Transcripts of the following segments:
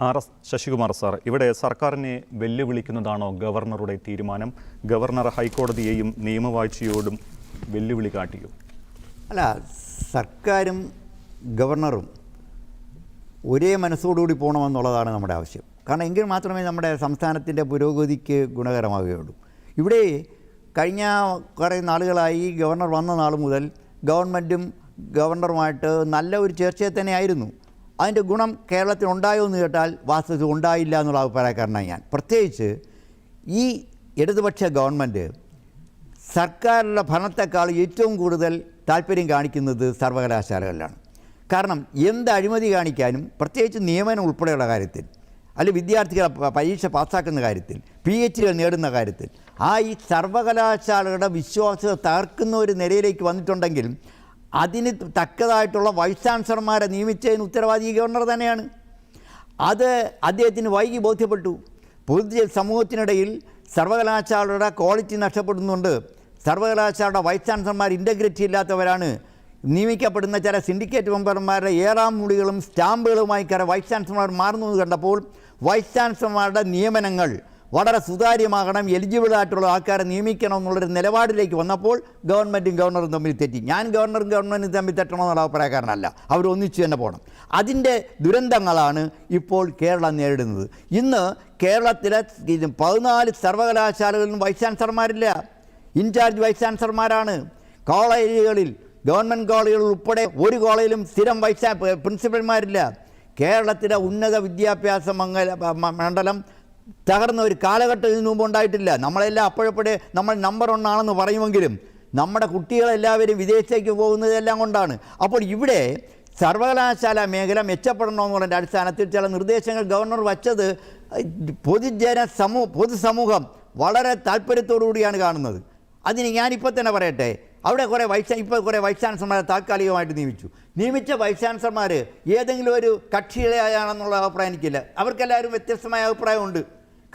R S Sasikumar sir ഇവിടെ സർക്കാരിനെ വെല്ലുവിളിക്കുന്നതാണോ ഗവർണറുടെ തീരുമാനം? ഗവർണർ ഹൈക്കോടതിയെയും നിയമവാഴ്ചയോടും വെല്ലുവിളി കാട്ടിയോ? അല്ല സർക്കാരും ഗവർണറും ഒരേ മനസ്സോടുകൂടി പോകണമെന്നുള്ളതാണ് നമ്മുടെ ആവശ്യം. കാരണം എങ്കിൽ മാത്രമേ നമ്മുടെ സംസ്ഥാനത്തിന്റെ പുരോഗതിക്ക് ഗുണകരമാവുകയുള്ളൂ. ഇവിടെ കഴിഞ്ഞ കുറേ നാളുകളായി ഗവർണർ വന്ന നാൾ മുതൽ ഗവൺമെന്റും ഗവർണറുമായിട്ട് നല്ല ഒരു ചർച്ചയെ തന്നെ ആയിരുന്നു. അതിന്റെ ഗുണം കേരളത്തിൽ ഉണ്ടായോ എന്ന് കേട്ടാൽ വാസ്തവത്തിൽ ഉണ്ടായില്ല എന്നുള്ള അഭിപ്രായക്കാരനാണ് ഞാൻ. പ്രത്യേകിച്ച് ഈ ഇടതുപക്ഷ ഗവൺമെന്റ് സർക്കാരിന്റെ ഭരണത്തെക്കാൾ ഏറ്റവും കൂടുതൽ താല്പര്യം കാണിക്കുന്നത് സർവകലാശാലകളിലാണ്. കാരണം എന്ത് അഴിമതി കാണിക്കാനും പ്രത്യേകിച്ച് നിയമനം ഉൾപ്പെടെയുള്ള കാര്യത്തിൽ അല്ലെ വിദ്യാർത്ഥികളെ പരീക്ഷ പാസ്സാക്കുന്ന കാര്യത്തിൽ പി എച്ച് ഡികൾ നേടുന്ന കാര്യത്തിൽ ആ ഈ സർവകലാശാലകളുടെ വിശ്വാസ്യത തകർക്കുന്ന ഒരു നിലയിലേക്ക് വന്നിട്ടുണ്ടെങ്കിൽ അതിന് തക്കതായിട്ടുള്ള വൈസ് ചാൻസലർമാരെ നിയമിച്ചതിന് ഉത്തരവാദി ഗവർണർ തന്നെയാണ്. അത് അദ്ദേഹത്തിന് വൈകി ബോധ്യപ്പെട്ടു. പൊതുജ സമൂഹത്തിനിടയിൽ സർവകലാശാലയുടെ ക്വാളിറ്റി നഷ്ടപ്പെടുന്നുണ്ട്. സർവകലാശാലയുടെ വൈസ് ചാൻസലർമാർ ഇന്റഗ്രിറ്റി ഇല്ലാത്തവരാണ്. നിയമിക്കപ്പെടുന്ന ചില സിൻഡിക്കേറ്റ് മെമ്പർമാരുടെ ഏറാം മുടികളും സ്റ്റാമ്പുകളുമായി കയറി വൈസ് ചാൻസലർമാർ മാറുന്നു കണ്ടപ്പോൾ വൈസ് ചാൻസലർമാരുടെ നിയമനങ്ങൾ വളരെ സുതാര്യമാകണം എലിജിബിൾ ആയിട്ടുള്ള ആൾക്കാരെ നിയമിക്കണം എന്നുള്ളൊരു നിലപാടിലേക്ക് വന്നപ്പോൾ ഗവൺമെന്റും ഗവർണറും തമ്മിൽ തെറ്റി. ഞാൻ ഗവർണറും ഗവൺമെന്റും തമ്മിൽ തെറ്റണമെന്നുള്ള അഭിപ്രായക്കാരനല്ല. അവർ ഒന്നിച്ചു തന്നെ പോകണം. അതിന്റെ ദുരന്തങ്ങളാണ് ഇപ്പോൾ കേരളം നേരിടുന്നത്. ഇന്ന് കേരളത്തിലെ പതിനാല് സർവകലാശാലകളിലും വൈസ് ചാൻസലർമാരില്ല. ഇൻചാർജ് വൈസ് ചാൻസലർമാരാണ്. കോളേജുകളിൽ ഗവൺമെന്റ് കോളേജുകളിൽ ഉൾപ്പെടെ ഒരു കോളേജിലും സ്ഥിരം വൈസ് പ്രിൻസിപ്പൽമാരില്ല. കേരളത്തിലെ ഉന്നത വിദ്യാഭ്യാസ മംഗല മണ്ഡലം തകർന്ന ഒരു കാലഘട്ടം ഇതിനു മുമ്പ് ഉണ്ടായിട്ടില്ല. നമ്മളെല്ലാം അപ്പോഴപ്പോഴേ നമ്മൾ നമ്പർ ഒന്നാണെന്ന് പറയുമെങ്കിലും നമ്മുടെ കുട്ടികളെല്ലാവരും വിദേശത്തേക്ക് പോകുന്നതെല്ലാം കൊണ്ടാണ്. അപ്പോൾ ഇവിടെ സർവകലാശാല മേഖല മെച്ചപ്പെടണമെന്നുള്ളതിന്റെ അടിസ്ഥാനത്തിൽ ചില നിർദ്ദേശങ്ങൾ ഗവർണർ വച്ചത് പൊതുജന സമൂഹ പൊതുസമൂഹം വളരെ താല്പര്യത്തോടു കൂടിയാണ് കാണുന്നത്. അതിന് ഞാനിപ്പോൾ തന്നെ പറയട്ടെ അവിടെ കുറേ വൈസ് ഇപ്പോൾ കുറേ വൈസ് ചാൻസലർമാരെ താൽക്കാലികമായിട്ട് നിയമിച്ചു. നിയമിച്ച വൈസ് ചാൻസലർമാർ ഏതെങ്കിലും ഒരു കക്ഷിയിലെയാണെന്നുള്ള അഭിപ്രായം എനിക്കില്ല. അവർക്കെല്ലാവരും വ്യത്യസ്തമായ അഭിപ്രായമുണ്ട്.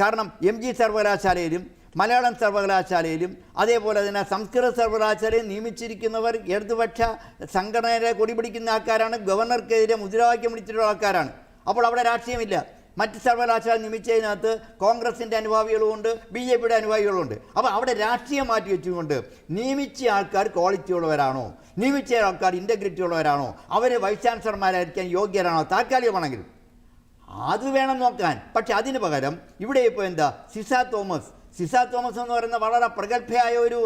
കാരണം എം ജി സർവകലാശാലയിലും മലയാളം സർവകലാശാലയിലും അതേപോലെ തന്നെ സംസ്കൃത സർവകലാശാലയിൽ നിയമിച്ചിരിക്കുന്നവർ ഇടതുപക്ഷ സംഘടനയെ കൊടിപിടിക്കുന്ന ആൾക്കാരാണ് ഗവർണർക്കെതിരെ മുദ്രാവാക്യം വിളിച്ചിട്ടുള്ള ആൾക്കാരാണ്. അപ്പോൾ അവിടെ രാഷ്ട്രീയമില്ല. മറ്റ് സർവകലാശാല നിയമിച്ചതിനകത്ത് കോൺഗ്രസിന്റെ അനുഭാവികളുമുണ്ട് ബി ജെ പിയുടെ അനുഭാവികളുമുണ്ട്. അപ്പോൾ അവിടെ രാഷ്ട്രീയം മാറ്റി വെച്ചുകൊണ്ട് നിയമിച്ച ആൾക്കാർ ക്വാളിറ്റി ഉള്ളവരാണോ? നിയമിച്ച ആൾക്കാർ ഇന്റഗ്രിറ്റി ഉള്ളവരാണോ? അവർ വൈസ് ചാൻസലർമാരായിരിക്കാൻ യോഗ്യരാണോ? താൽക്കാലികമാണെങ്കിലും. അത് വേണം നോക്കാൻ. പക്ഷെ അതിന് പകരം ഇവിടെ ഇപ്പോൾ എന്താ? സിസ തോമസ്. സിസ തോമസ് എന്ന് പറയുന്ന വളരെ പ്രഗത്ഭയായ ഒരു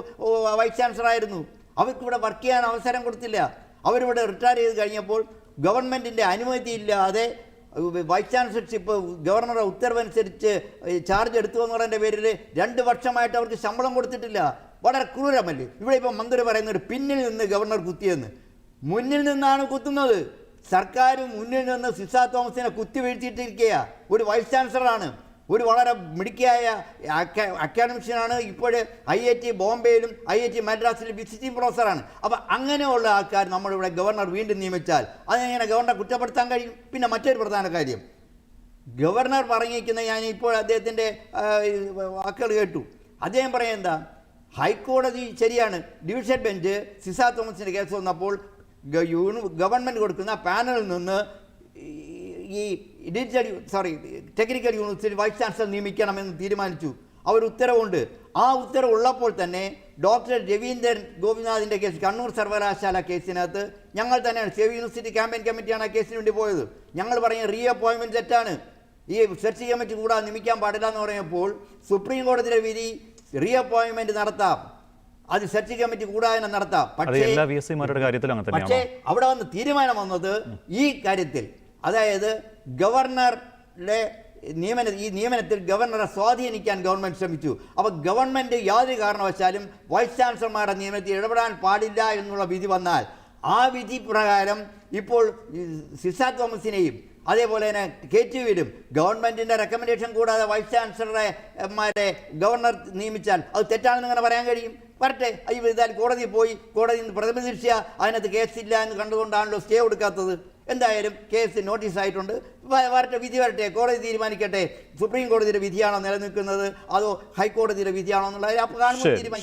വൈസ് ചാൻസലർ ആയിരുന്നു. അവർക്ക് ഇവിടെ വർക്ക് ചെയ്യാൻ അവസരം കൊടുത്തില്ല. അവരിവിടെ റിട്ടയർ ചെയ്ത് കഴിഞ്ഞപ്പോൾ ഗവൺമെന്റിന്റെ അനുമതിയില്ലാതെ വൈസ് ചാൻസലർഷിപ്പ് ഗവർണറുടെ ഉത്തരവനുസരിച്ച് ചാർജ് എടുത്തു എന്നുള്ളതിന്റെ പേരിൽ രണ്ട് വർഷമായിട്ട് അവർക്ക് ശമ്പളം കൊടുത്തിട്ടില്ല. വളരെ ക്രൂരമല്ലേ? ഇവിടെ ഇപ്പോൾ മന്ത്രി പറയുന്നത് പിന്നിൽ നിന്ന് ഗവർണർ കുത്തിയെന്ന്. മുന്നിൽ നിന്നാണ് കുത്തുന്നത്. സർക്കാർ മുന്നിൽ നിന്ന് സിസ തോമസിനെ കുത്തി വീഴ്ത്തിയിട്ടിരിക്കുക ഒരു വൈസ് ചാൻസലറാണ്. ഒരു വളരെ മിടുക്കിയായ അക്കാ- അക്കാഡമിഷ്യനാണ് ഇപ്പോൾ ഐ ഐ ടി ബോംബെയിലും ഐ ഐ ടി മദ്രാസിലും വിസിറ്റിംഗ് പ്രൊഫസറാണ്. അപ്പോൾ അങ്ങനെയുള്ള ആൾക്കാർ നമ്മളിവിടെ ഗവർണർ വീണ്ടും നിയമിച്ചാൽ അതിനെങ്ങനെ ഗവർണറെ കുറ്റപ്പെടുത്താൻ കഴിയും? പിന്നെ മറ്റൊരു പ്രധാന കാര്യം. ഗവർണർ പറഞ്ഞിരിക്കുന്ന ഞാൻ ഇപ്പോൾ അദ്ദേഹത്തിന്റെ വാക്കുകൾ കേട്ടു. അദ്ദേഹം പറയാം എന്താ? ഹൈക്കോടതി ശരിയാണ്. ഡിവിഷൻ ബെഞ്ച് സിസ തോമസിന്റെ കേസ് വന്നപ്പോൾ ഗവൺമെന്റ് കൊടുക്കുന്ന പാനലിൽ നിന്ന് ഈ digital sorry technical university vice chancellor നിയമിക്കണമെന്ന് തീരുമാനിച്ചു. അവർ ഉത്തരവുണ്ട്. ആ ഉത്തരവുള്ളപ്പോൾ തന്നെ ഡോക്ടർ രവീന്ദ്രൻ ഗോപിനാഥിന്റെ കേസ് കണ്ണൂർ സർവകലാശാല കേസിനകത്ത് ഞങ്ങൾ തന്നെയാണ്. സേവ് യൂണിവേഴ്സിറ്റി ക്യാമ്പയിൻ കമ്മിറ്റിയാണ് ആ കേസിന് വേണ്ടി പോയത്. ഞങ്ങൾ പറഞ്ഞ റീ അപ്പോയിൻമെന്റ് തെറ്റാണ് ഈ സെർച്ച് കമ്മിറ്റി കൂടാതെ നിയമിക്കാൻ പാടില്ല എന്ന് പറയുമ്പോൾ സുപ്രീം കോടതിയിലെ വിധി റീ അപ്പോയിൻമെന്റ് നടത്താം. അത് സെർച്ച് കമ്മിറ്റി കൂടാതെ നടത്താം. പക്ഷേ പക്ഷേ അവിടെ വന്ന് തീരുമാനം വന്നത് ഈ കാര്യത്തിൽ. അതായത് ഗവർണറുടെ നിയമന ഈ നിയമനത്തിൽ ഗവർണറെ സ്വാധീനിക്കാൻ ഗവൺമെന്റ് ശ്രമിച്ചു. അപ്പോൾ ഗവൺമെന്റ് യാതൊരു കാരണവശാലും വൈസ് ചാൻസലർമാരുടെ നിയമനത്തിൽ ഇടപെടാൻ പാടില്ല എന്നുള്ള വിധി വന്നാൽ ആ വിധി പ്രകാരം ഇപ്പോൾ സിസാ തോമസിനെയും അതേപോലെ തന്നെ കെ ടി വിയിലും ഗവൺമെന്റിന്റെ റെക്കമെൻഡേഷൻ കൂടാതെ വൈസ് ചാൻസലറെ മാരെ ഗവർണർ നിയമിച്ചാൽ അത് തെറ്റാണെന്ന് ഇങ്ങനെ പറയാൻ കഴിയും? വരട്ടെ. ഈ വിധാൽ കോടതിയിൽ പോയി കോടതി നിന്ന് പ്രതിനിധിച്ച അതിനകത്ത് കേസില്ല എന്ന് കണ്ടുകൊണ്ടാണല്ലോ സ്റ്റേ കൊടുക്കാത്തത്. എന്തായാലും കേസ് നോട്ടീസ് ആയിട്ടുണ്ട്. വരട്ടെ വിധി വരട്ടെ. കോടതി തീരുമാനിക്കട്ടെ. സുപ്രീം കോടതിയുടെ വിധിയാണോ നിലനിൽക്കുന്നത്? അതോ ഹൈക്കോടതിയുടെ വിധിയാണോ എന്നുള്ളത് അപ്പോൾ കാണുമ്പോൾ തീരുമാനിക്കും.